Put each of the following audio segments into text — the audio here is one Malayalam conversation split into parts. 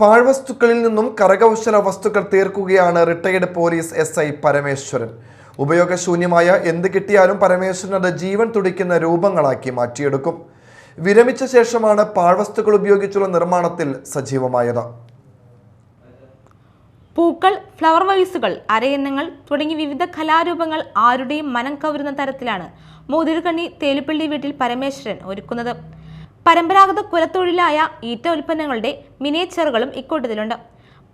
പാഴ്വസ്തുക്കളിൽ നിന്നും കരകൗശല വസ്തുക്കൾ തീർക്കുകയാണ് retired police S I Parameswaran. ഉപയോഗശൂന്യമായ എന്ത് കിട്ടിയാലും പരമേശ്വരൻ അത് ജീവൻ തുടിക്കുന്ന രൂപങ്ങളാക്കി മാറ്റിയെടുക്കും. വിരമിച്ച ശേഷമാണ് പാഴ്വസ്തുക്കൾ ഉപയോഗിച്ചുള്ള നിർമ്മാണത്തിൽ സജീവമായത്. പൂക്കൾ ഫ്ലവർ വൈസുകൾ അരയന്നങ്ങൾ തുടങ്ങി വിവിധ കലാരൂപങ്ങൾ ആരുടെയും മനം കവരുന്ന തരത്തിലാണ് മോതിരക്കണ്ണി തേലുപ്പള്ളി വീട്ടിൽ പരമേശ്വരൻ ഒരുക്കുന്നത്. പരമ്പരാഗത കുലത്തൊഴിലായ ഈറ്റ ഉൽപ്പന്നങ്ങളുടെ മിനിയേച്ചറുകളും ഇക്കൂട്ടത്തിലുണ്ട്.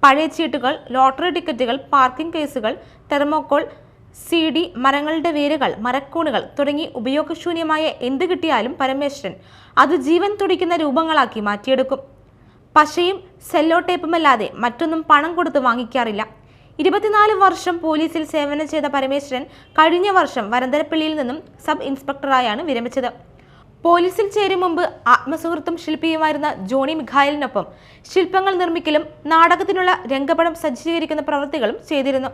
പഴയ ചീട്ടുകൾ ലോട്ടറി ടിക്കറ്റുകൾ പാർക്കിംഗ് കേസുകൾ തെർമോക്കോൾ സി ഡി മരങ്ങളുടെ വേരുകൾ മരക്കൂണുകൾ തുടങ്ങി ഉപയോഗശൂന്യമായ എന്ത് കിട്ടിയാലും പരമേശ്വരൻ അത് ജീവൻ തുടിക്കുന്ന രൂപങ്ങളാക്കി മാറ്റിയെടുക്കും. പശയും സെല്ലോ ടേപ്പുമല്ലാതെ മറ്റൊന്നും പണം കൊടുത്ത് വാങ്ങിക്കാറില്ല. ഇരുപത്തിനാല് വർഷം പോലീസിൽ സേവനം ചെയ്ത പരമേശ്വരൻ കഴിഞ്ഞ വർഷം വരന്തരപ്പള്ളിയിൽ നിന്നും സബ് ഇൻസ്പെക്ടറായാണ് വിരമിച്ചത്. പോലീസിൽ ചേരും മുമ്പ് ആത്മസുഹൃത്തും ശില്പിയുമായിരുന്ന ജോണി മിഖായലിനൊപ്പം ശില്പങ്ങൾ നിർമ്മിക്കലും നാടകത്തിനുള്ള രംഗപടം സജ്ജീകരിക്കുന്ന പ്രവൃത്തികളും ചെയ്തിരുന്നു.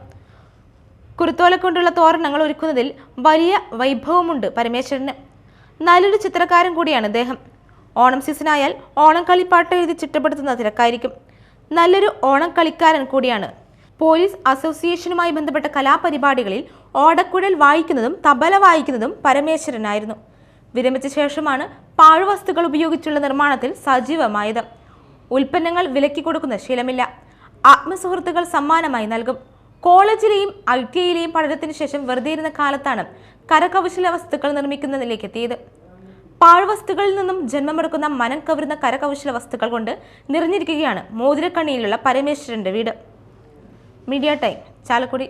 കുരുത്തോല കൊണ്ടുള്ള തോരണങ്ങൾ ഒരുക്കുന്നതിൽ വലിയ വൈഭവമുണ്ട് പരമേശ്വരന്. നല്ലൊരു ചിത്രകാരൻ കൂടിയാണ് അദ്ദേഹം ഓണം സീസണായാൽ ഓണം കളിപ്പാട്ട് എഴുതി ചിട്ടപ്പെടുത്തുന്ന തിരക്കായിരിക്കും. നല്ലൊരു ഓണം കളിക്കാരൻ കൂടിയാണ്. പോലീസ് അസോസിയേഷനുമായി ബന്ധപ്പെട്ട കലാപരിപാടികളിൽ ഓടക്കുഴൽ വായിക്കുന്നതും തബല വായിക്കുന്നതും പരമേശ്വരനായിരുന്നു. വിരമിച്ച ശേഷമാണ് പാഴ്വസ്തുക്കൾ ഉപയോഗിച്ചുള്ള നിർമ്മാണത്തിൽ സജീവമായത്. ഉൽപ്പന്നങ്ങൾ വിലക്കി കൊടുക്കുന്ന ശീലമില്ല. ആത്മസുഹൃത്തുക്കൾ സമ്മാനമായി നൽകും. കോളേജിലെയും ഐ ടി ഐയിലെയും പഠനത്തിന് ശേഷം വെറുതെ ഇരുന്ന കാലത്താണ് കരകൗശല വസ്തുക്കൾ നിർമ്മിക്കുന്നതിലേക്ക് എത്തിയത്. പാഴ്വസ്തുക്കളിൽ നിന്നും ജന്മമെടുക്കുന്ന മനം കവരുന്ന കരകൗശല വസ്തുക്കൾ കൊണ്ട് നിറഞ്ഞിരിക്കുകയാണ് മോതിരക്കണ്ണിയിലുള്ള പരമേശ്വരന്റെ വീട്. Media time Chalakudy.